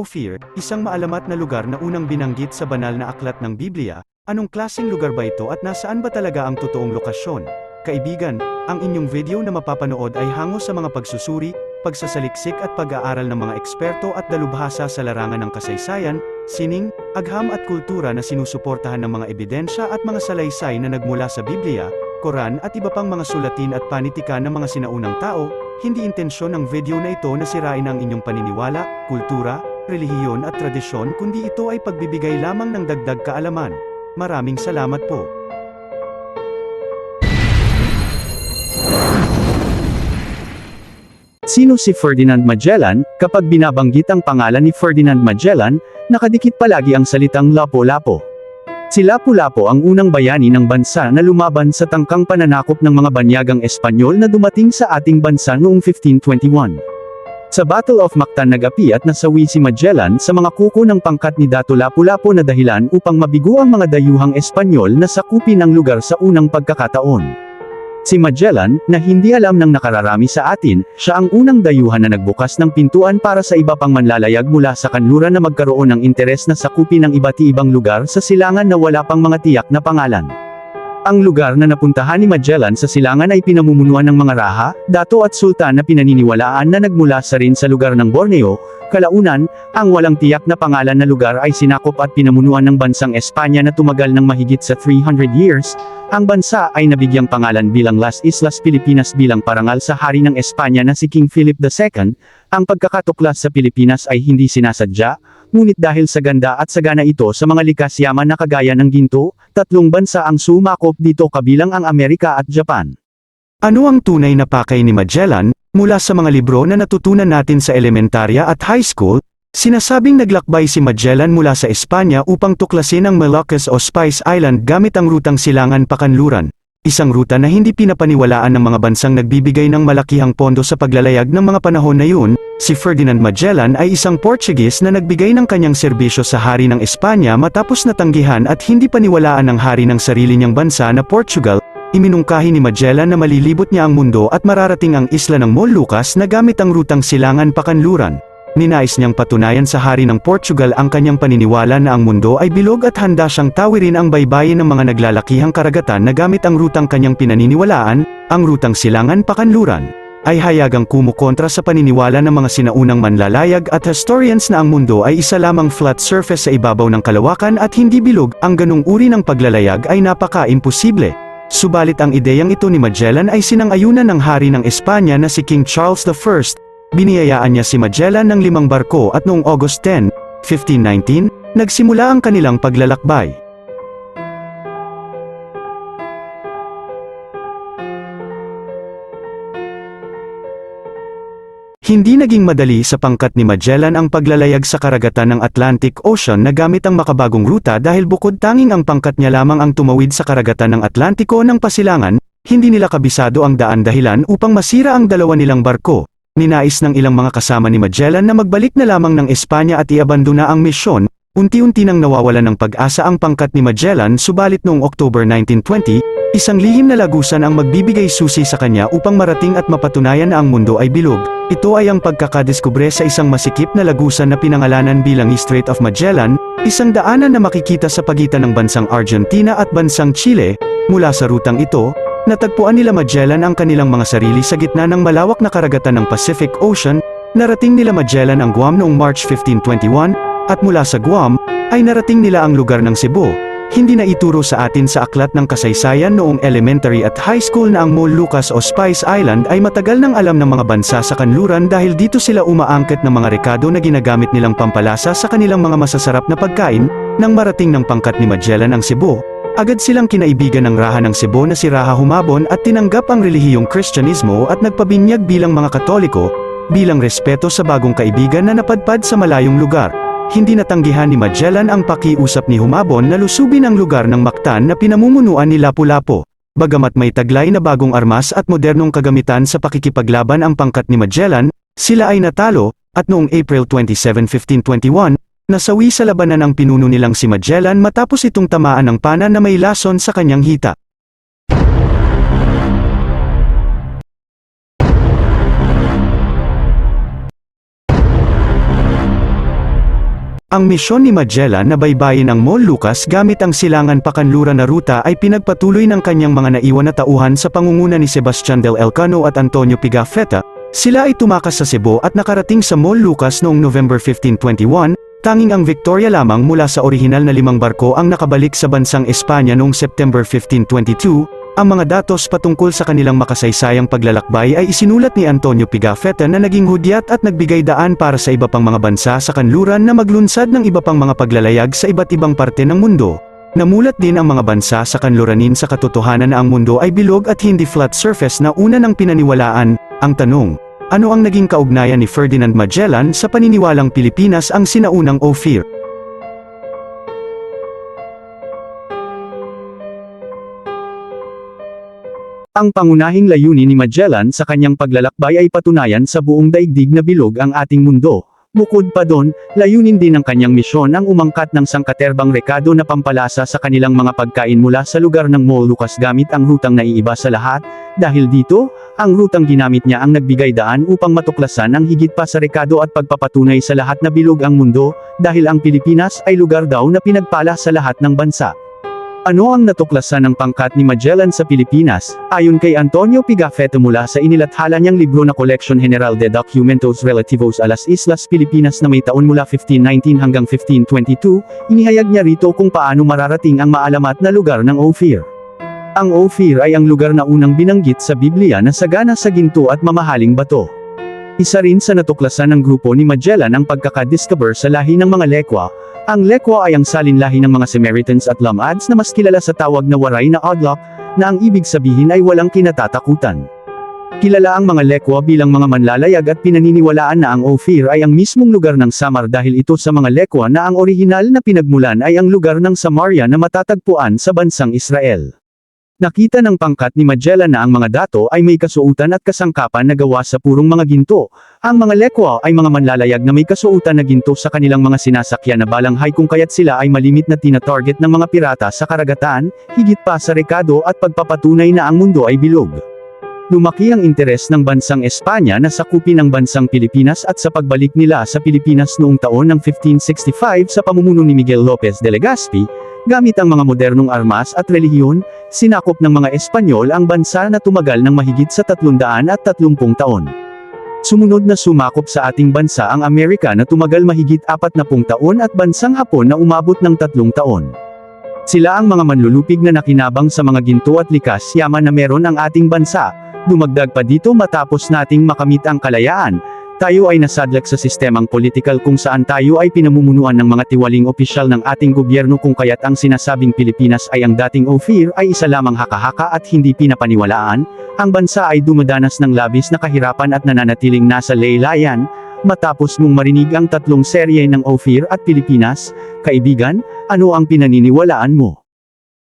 Ophir, isang maalamat na lugar na unang binanggit sa banal na aklat ng Biblia, anong klaseng lugar ba ito at nasaan ba talaga ang totoong lokasyon? Kaibigan, ang inyong video na mapapanood ay hango sa mga pagsusuri, pagsasaliksik at pag-aaral ng mga eksperto at dalubhasa sa larangan ng kasaysayan, sining, agham at kultura na sinusuportahan ng mga ebidensya at mga salaysay na nagmula sa Biblia, Koran at iba pang mga sulatin at panitikan ng mga sinaunang tao, hindi intensyon ng video na ito na sirain ang inyong paniniwala, kultura, relihiyon at tradisyon kundi ito ay pagbibigay lamang ng dagdag kaalaman. Maraming salamat po. Sino si Ferdinand Magellan? Kapag binabanggit ang pangalan ni Ferdinand Magellan, nakadikit palagi ang salitang Lapu-Lapu. Si Lapu-Lapu ang unang bayani ng bansa na lumaban sa tangkang pananakop ng mga banyagang Espanyol na dumating sa ating bansa noong 1521. Sa Battle of Mactan nagapi at nasawi si Magellan sa mga kuko ng pangkat ni Dato Lapu-Lapu na dahilan upang mabigo ang mga dayuhang Espanyol na sakupin ang lugar sa unang pagkakataon. Si Magellan, na hindi alam ng nakararami sa atin, siya ang unang dayuhan na nagbukas ng pintuan para sa iba pang manlalayag mula sa kanluran na magkaroon ng interes na sakupin ang iba't ibang lugar sa silangan na wala pang mga tiyak na pangalan. Ang lugar na napuntahan ni Magellan sa silangan ay pinamumunuan ng mga raha, dato at sultan na pinaniniwalaan na nagmula sa rin sa lugar ng Borneo, kalaunan, ang walang tiyak na pangalan na lugar ay sinakop at pinamunuan ng bansang Espanya na tumagal ng mahigit sa 300 years, ang bansa ay nabigyang pangalan bilang Las Islas Pilipinas bilang parangal sa hari ng Espanya na si King Philip II, ang pagkakatuklas sa Pilipinas ay hindi sinasadya, ngunit dahil sa ganda at sagana ito sa mga likas yaman na kagaya ng ginto, tatlong bansa ang sumakop dito kabilang ang Amerika at Japan. Ano ang tunay na pakay ni Magellan, mula sa mga libro na natutunan natin sa elementarya at high school, sinasabing naglakbay si Magellan mula sa Espanya upang tuklasin ang Moluccas o Spice Island gamit ang rutang silangan pakanluran. Isang ruta na hindi pinapaniwalaan ng mga bansang nagbibigay ng malakihang pondo sa paglalayag ng mga panahon na yun, si Ferdinand Magellan ay isang Portuguese na nagbigay ng kanyang serbisyo sa hari ng Espanya matapos natanggihan at hindi paniwalaan ng hari ng sarili niyang bansa na Portugal, iminungkahi ni Magellan na malilibot niya ang mundo at mararating ang isla ng Moluccas na gamit ang rutang silangan pakanluran. Ninais niyang patunayan sa hari ng Portugal ang kanyang paniniwala na ang mundo ay bilog at handa siyang tawirin ang baybayin ng mga naglalakihang karagatan na gamit ang rutang kanyang pinaniniwalaan, ang rutang silangan pakanluran ay hayagang kumukontra sa paniniwala ng mga sinaunang manlalayag at historians na ang mundo ay isa lamang flat surface sa ibabaw ng kalawakan at hindi bilog, ang ganong uri ng paglalayag ay napaka-imposible. Subalit ang ideyang ito ni Magellan ay sinang-ayunan ng hari ng Espanya na si King Charles I, Biniyayaan niya si Magellan ng limang barko at noong August 10, 1519, nagsimula ang kanilang paglalakbay. Hindi naging madali sa pangkat ni Magellan ang paglalayag sa karagatan ng Atlantic Ocean na gamit ang makabagong ruta dahil bukod tanging ang pangkat niya lamang ang tumawid sa karagatan ng Atlantiko ng pasilangan, hindi nila kabisado ang daan dahilan upang masira ang dalawa nilang barko. Ninais ng ilang mga kasama ni Magellan na magbalik na lamang ng Espanya at iabandona ang misyon, unti-unti nang nawawalan ng pag-asa ang pangkat ni Magellan subalit noong October 1920, isang lihim na lagusan ang magbibigay susi sa kanya upang marating at mapatunayan na ang mundo ay bilog. Ito ay ang pagkakadiskubre sa isang masikip na lagusan na pinangalanan bilang Strait of Magellan, isang daanan na makikita sa pagitan ng bansang Argentina at bansang Chile, mula sa rutang ito, Natagpuan nila Magellan ang kanilang mga sarili sa gitna ng malawak na karagatan ng Pacific Ocean, narating nila Magellan ang Guam noong March 1521, at mula sa Guam, ay narating nila ang lugar ng Cebu. Hindi na ituro sa atin sa aklat ng kasaysayan noong elementary at high school na ang Moluccas o Spice Island ay matagal nang alam ng mga bansa sa kanluran dahil dito sila umaangkat ng mga rekado na ginagamit nilang pampalasa sa kanilang mga masasarap na pagkain, nang marating ng pangkat ni Magellan ang Cebu, Agad silang kinaibigan ng Raha ng Cebu na si Raha Humabon at tinanggap ang relihiyong Kristyanismo at nagpabinyag bilang mga Katoliko, bilang respeto sa bagong kaibigan na napadpad sa malayong lugar. Hindi natanggihan ni Magellan ang pakiusap ni Humabon na lusubin ang lugar ng Mactan na pinamumunuan ni Lapu-Lapu. Bagamat may taglay na bagong armas at modernong kagamitan sa pakikipaglaban ang pangkat ni Magellan, sila ay natalo, at noong April 27, 1521, Nasawi sa labanan ang pinuno nilang si Magellan matapos itong tamaan ng pana na may lason sa kanyang hita. Ang misyon ni Magellan na baybayin ang Molucas gamit ang silangan pakanluran na ruta ay pinagpatuloy ng kanyang mga naiwan na tauhan sa pangunguna ni Sebastian del Elcano at Antonio Pigafetta. Sila ay tumakas sa Cebu at nakarating sa Molucas noong November 1521, tanging ang Victoria lamang mula sa orihinal na limang barko ang nakabalik sa bansang Espanya noong September 1522, ang mga datos patungkol sa kanilang makasaysayang paglalakbay ay isinulat ni Antonio Pigafetta na naging hudyat at nagbigay daan para sa iba pang mga bansa sa kanluran na maglunsad ng iba pang mga paglalayag sa iba't ibang parte ng mundo. Namulat din ang mga bansa sa kanluranin sa katotohanan na ang mundo ay bilog at hindi flat surface na una ng pinaniwalaan. Ang tanong, ano ang naging kaugnayan ni Ferdinand Magellan sa paniniwalang Pilipinas ang sinaunang Ophir? Ang pangunahing layunin ni Magellan sa kanyang paglalakbay ay patunayan sa buong daigdig na bilog ang ating mundo. Bukod pa doon, layunin din ng kanyang misyon ang umangkat ng sangkaterbang rekado na pampalasa sa kanilang mga pagkain mula sa lugar ng Molucas gamit ang rutang naiiba sa lahat, dahil dito, ang rutang ginamit niya ang nagbigay daan upang matuklasan ang higit pa sa rekado at pagpapatunay sa lahat na bilog ang mundo, dahil ang Pilipinas ay lugar daw na pinagpala sa lahat ng bansa. Ano ang natuklasan ng pangkat ni Magellan sa Pilipinas? Ayon kay Antonio Pigafetta mula sa inilathala niyang libro na Colección General de Documentos Relativos a las Islas Pilipinas na may taon mula 1519 hanggang 1522, inihayag niya rito kung paano mararating ang maalamat na lugar ng Ophir. Ang Ophir ay ang lugar na unang binanggit sa Biblia na sagana sa ginto at mamahaling bato. Isa rin sa natuklasan ng grupo ni Magellan ang pagkakadiscover sa lahi ng mga Lekwa. Ang Lekwa ay ang salinlahi ng mga Samaritans at Lamads na mas kilala sa tawag na waray na Odlok, na ang ibig sabihin ay walang kinatatakutan. Kilala ang mga Lekwa bilang mga manlalayag at pinaniniwalaan na ang Ophir ay ang mismong lugar ng Samar dahil ito sa mga Lekwa na ang orihinal na pinagmulan ay ang lugar ng Samaria na matatagpuan sa bansang Israel. Nakita ng pangkat ni Magellan na ang mga dato ay may kasuutan at kasangkapan na gawa sa purong mga ginto. Ang mga lekwa ay mga manlalayag na may kasuutan na ginto sa kanilang mga sinasakyan na balanghay kung kaya't sila ay malimit na tina-target ng mga pirata sa karagatan, higit pa sa rekado at pagpapatunay na ang mundo ay bilog. Lumaki ang interes ng bansang Espanya na sakupin ang bansang Pilipinas at sa pagbalik nila sa Pilipinas noong taon ng 1565 sa pamumuno ni Miguel Lopez de Legazpi, gamit ang mga modernong armas at relihiyon, sinakop ng mga Espanyol ang bansa na tumagal ng mahigit sa 330 taon. Sumunod na sumakop sa ating bansa ang Amerika na tumagal mahigit 40 taon at bansang Hapon na umabot ng 3 taon. Sila ang mga manlulupig na nakinabang sa mga ginto at likas yaman na meron ang ating bansa. Dumagdag pa dito matapos nating makamit ang kalayaan, tayo ay nasadlak sa sistemang politikal kung saan tayo ay pinamumunuan ng mga tiwaling opisyal ng ating gobyerno kung kaya't ang sinasabing Pilipinas ay ang dating Ophir ay isa lamang haka-haka at hindi pinapaniwalaan, ang bansa ay dumadanas ng labis na kahirapan at nananatiling nasa laylayan, matapos mong marinig ang tatlong serye ng Ophir at Pilipinas, kaibigan, ano ang pinaniniwalaan mo?